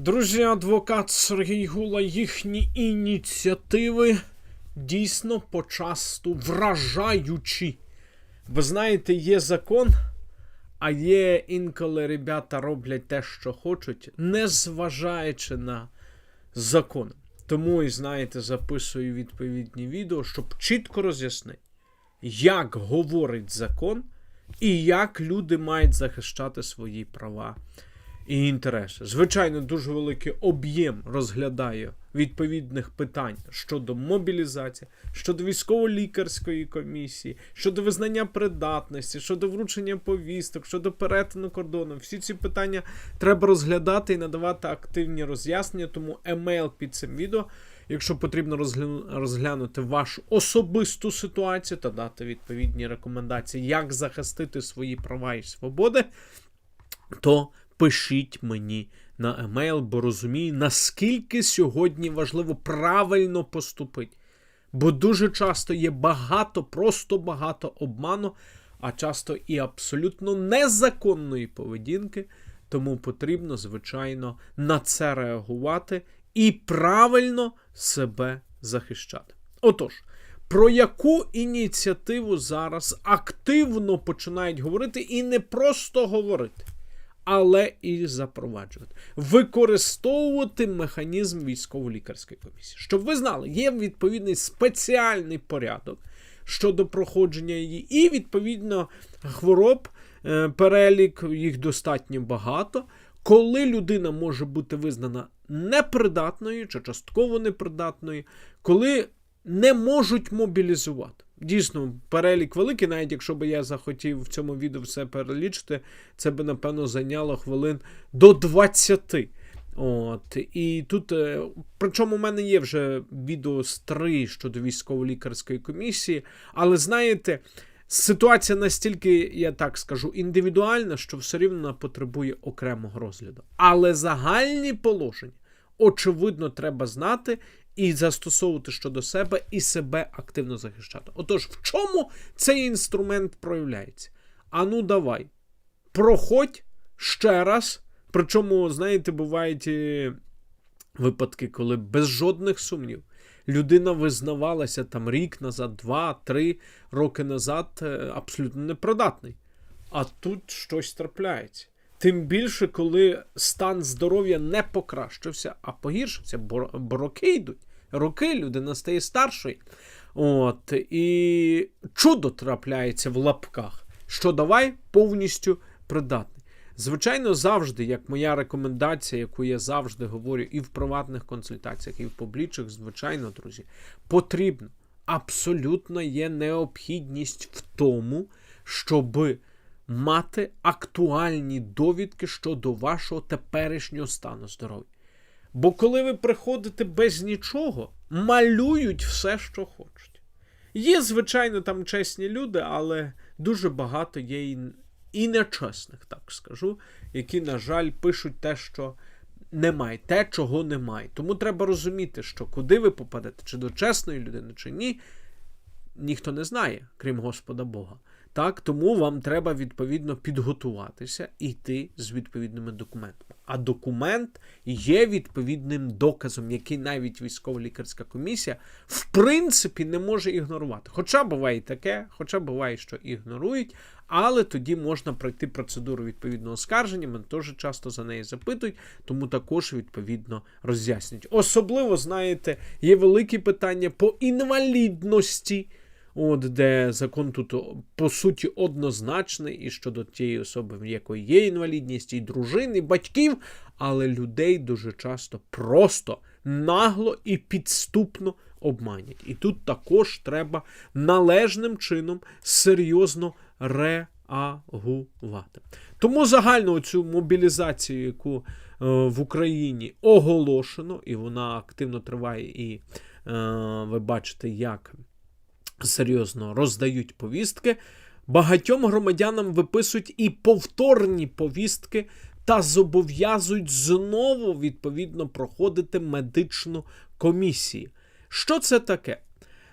Друзі, адвокат Сергій Гула, їхні ініціативи дійсно почасту вражаючі. Ви знаєте, є закон, а є інколи ребята роблять те, що хочуть, не зважаючи на закон. Тому і знаєте, записую відповідні відео, щоб чітко роз'яснити, як говорить закон і як люди мають захищати свої права і інтереси. Звичайно, дуже великий об'єм розглядає відповідних питань щодо мобілізації, щодо військово-лікарської комісії, щодо визнання придатності, щодо вручення повісток, щодо перетину кордону. Всі ці питання треба розглядати і надавати активні роз'яснення. Тому емейл під цим відео. Якщо потрібно розгля- розглянути вашу особисту ситуацію та дати відповідні рекомендації, як захистити свої права і свободи, то пишіть мені на емейл, бо розумію, наскільки сьогодні важливо правильно поступити. Бо дуже часто є багато, просто багато обману, а часто і абсолютно незаконної поведінки. Тому потрібно, звичайно, на це реагувати і правильно себе захищати. Отож, про яку ініціативу зараз активно починають говорити, і не просто говорити, але і запроваджувати, використовувати механізм військово-лікарської комісії. Щоб ви знали, є відповідний спеціальний порядок щодо проходження її, і відповідно хвороб, е, перелік їх достатньо багато. Коли людина може бути визнана непридатною чи частково непридатною, коли не можуть мобілізувати. Дійсно, перелік великий, навіть якщо би я захотів в цьому відео все перелічити, це би, напевно, зайняло хвилин до 20. От, і тут, е, причому у мене є вже відео з 3 щодо військово-лікарської комісії, але знаєте, ситуація настільки, я так скажу, індивідуальна, що все рівно потребує окремого розгляду. Але загальні положення, очевидно, треба знати і застосовувати щодо себе, і себе активно захищати. Отож, в чому цей інструмент проявляється? Ану, давай. Проходь ще раз. Причому, знаєте, бувають е, випадки, коли без жодних сумнів людина визнавалася там рік назад, два, три роки назад е, абсолютно непридатний. А тут щось трапляється. Тим більше, коли стан здоров'я не покращився, а погіршився, бо, роки йдуть. Роки людина стає старшою. От, і чудо трапляється в лапках, що давай повністю придатний. Звичайно, завжди, як моя рекомендація, яку я завжди говорю і в приватних консультаціях, і в публічних, звичайно, друзі, потрібно. Абсолютно є необхідність в тому, щоби мати актуальні довідки щодо вашого теперішнього стану здоров'я. Бо коли ви приходите без нічого, малюють все, що хочуть. Є, звичайно, там чесні люди, але дуже багато є і, і нечесних, так скажу, які, на жаль, пишуть те, що немає, те, чого немає. Тому треба розуміти, що куди ви попадете, чи до чесної людини, чи ні, ніхто не знає, крім Господа Бога. Так, тому вам треба відповідно підготуватися і йти з відповідними документами. А документ є відповідним доказом, який навіть військово-лікарська комісія в принципі не може ігнорувати. Хоча буває таке, хоча буває, що ігнорують, але тоді можна пройти процедуру відповідного оскарження. Мене теж часто за неї запитують, тому також відповідно роз'яснюють. Особливо, знаєте, є великі питання по інвалідності. От де закон тут по суті однозначний і щодо тієї особи, в якої є інвалідність, і дружин, і батьків, але людей дуже часто просто нагло і підступно обманять. І тут також треба належним чином серйозно реагувати. Тому загально цю мобілізацію, яку е, в Україні оголошено, і вона активно триває, і е, ви бачите, як серйозно роздають повістки. Багатьом громадянам виписують і повторні повістки та зобов'язують знову відповідно проходити медичну комісію. Що це таке?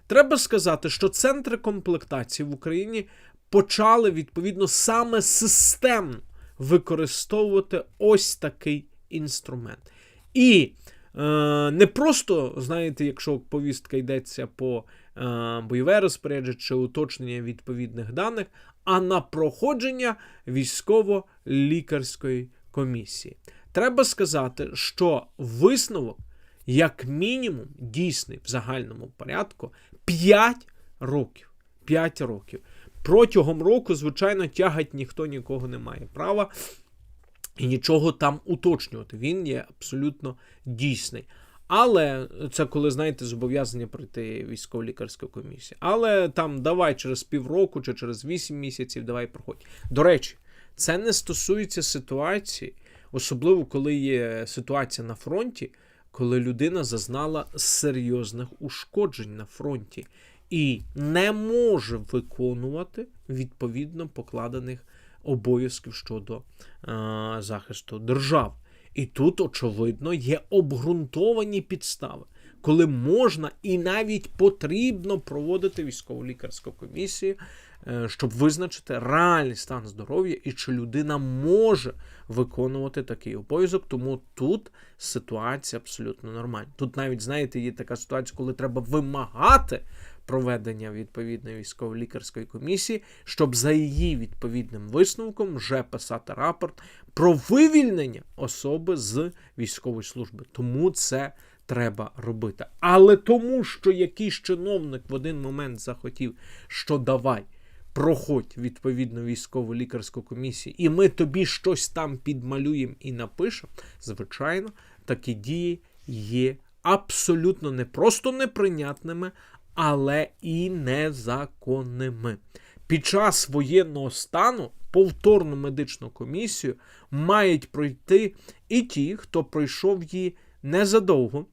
Треба сказати, що центри комплектації в Україні почали відповідно саме системно використовувати ось такий інструмент. І е, не просто, знаєте, якщо повістка йдеться по бойове розпорядження чи уточнення відповідних даних, а на проходження військово-лікарської комісії. Треба сказати, що висновок, як мінімум, дійсний в загальному порядку 5 років. 5 років. Протягом року, звичайно, тягать ніхто нікого не має права і нічого там уточнювати. Він є абсолютно дійсний. Але це коли, знаєте, зобов'язання пройти військово-лікарську комісію. Але там давай через півроку чи через 8 місяців, давай проходь. До речі, це не стосується ситуації, особливо коли є ситуація на фронті, коли людина зазнала серйозних ушкоджень на фронті і не може виконувати відповідно покладених обов'язків щодо е, захисту держави. І тут, очевидно, є обґрунтовані підстави, коли можна і навіть потрібно проводити військово-лікарську комісію, щоб визначити реальний стан здоров'я і чи людина може виконувати такий обов'язок. Тому тут ситуація абсолютно нормальна. Тут навіть, знаєте, є така ситуація, коли треба вимагати проведення відповідної військово-лікарської комісії, щоб за її відповідним висновком вже писати рапорт про вивільнення особи з військової служби. Тому це треба робити. Але тому, що якийсь чиновник в один момент захотів, що давай. Проходь відповідну військову лікарську комісію, і ми тобі щось там підмалюємо і напишемо. Звичайно, такі дії є абсолютно не просто неприйнятними, але і незаконними. Під час воєнного стану повторну медичну комісію мають пройти і ті, хто пройшов її незадовго,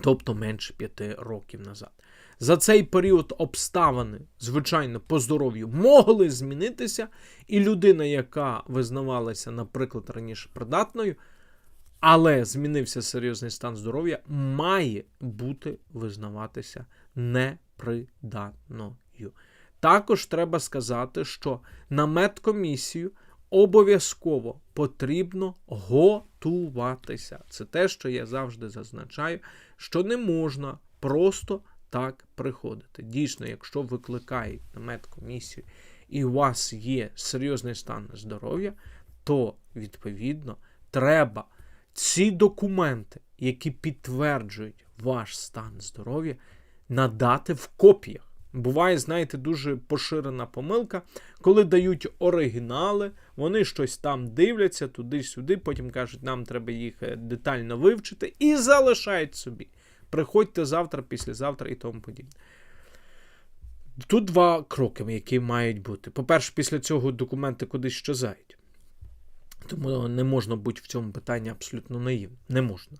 тобто менше п'яти років назад. За цей період обставини, звичайно, по здоров'ю могли змінитися, і людина, яка визнавалася, наприклад, раніше придатною, але змінився серйозний стан здоров'я, має бути визнаватися непридатною. Також треба сказати, що на медкомісію обов'язково потрібно готуватися. Це те, що я завжди зазначаю, що не можна просто так приходити. Дійсно, якщо викликають на медкомісію і у вас є серйозний стан здоров'я, то відповідно треба ці документи, які підтверджують ваш стан здоров'я, надати в копіях. Буває, знаєте, дуже поширена помилка, коли дають оригінали, вони щось там дивляться туди-сюди, потім кажуть, нам треба їх е, детально вивчити, і залишають собі. Приходьте завтра, післязавтра і тому подібне. Тут два кроки, які мають бути. По-перше, після цього документи кудись щезають. Тому не можна бути в цьому питанні абсолютно наївним. Не можна.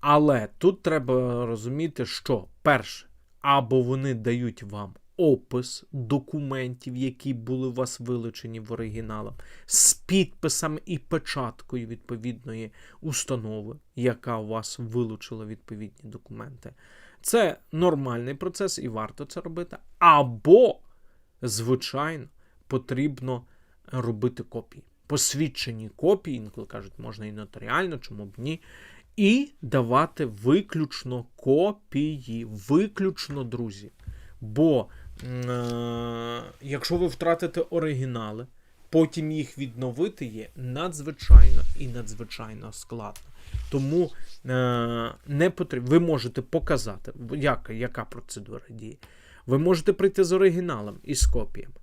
Але тут треба розуміти, що перше, або вони дають вам опис документів, які були у вас вилучені в оригіналах, з підписами і печаткою відповідної установи, яка у вас вилучила відповідні документи. Це нормальний процес і варто це робити. Або, звичайно, потрібно робити копії. Посвідчені копії, інколи кажуть, можна і нотаріально, чому б ні. І давати виключно копії, виключно друзі. Бо якщо ви втратите оригінали, потім їх відновити є надзвичайно і надзвичайно складно. Тому е- не потрібно. Ви можете показати, як, яка процедура діє. Ви можете прийти з оригіналом і з копіями.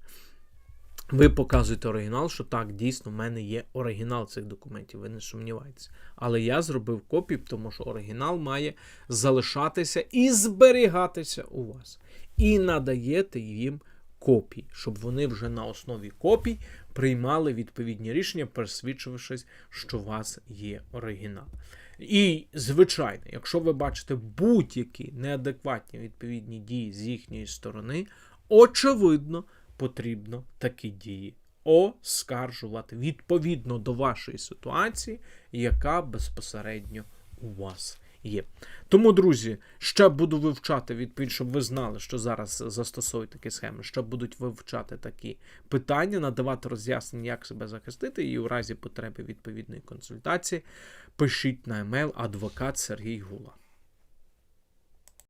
Ви показуєте оригінал, що так, дійсно, в мене є оригінал цих документів, ви не сумніваєтеся. Але я зробив копію, тому що оригінал має залишатися і зберігатися у вас. І надаєте їм копії, щоб вони вже на основі копій приймали відповідні рішення, пересвідчившись, що у вас є оригінал. І, звичайно, якщо ви бачите будь-які неадекватні відповідні дії з їхньої сторони, очевидно потрібно такі дії оскаржувати відповідно до вашої ситуації, яка безпосередньо у вас є. Тому, друзі, ще буду вивчати відповідь, щоб ви знали, що зараз застосовують такі схеми. що будуть вивчати такі питання, надавати роз'яснення, як себе захистити, і у разі потреби відповідної консультації пишіть на емейл адвокат Сергій Гула.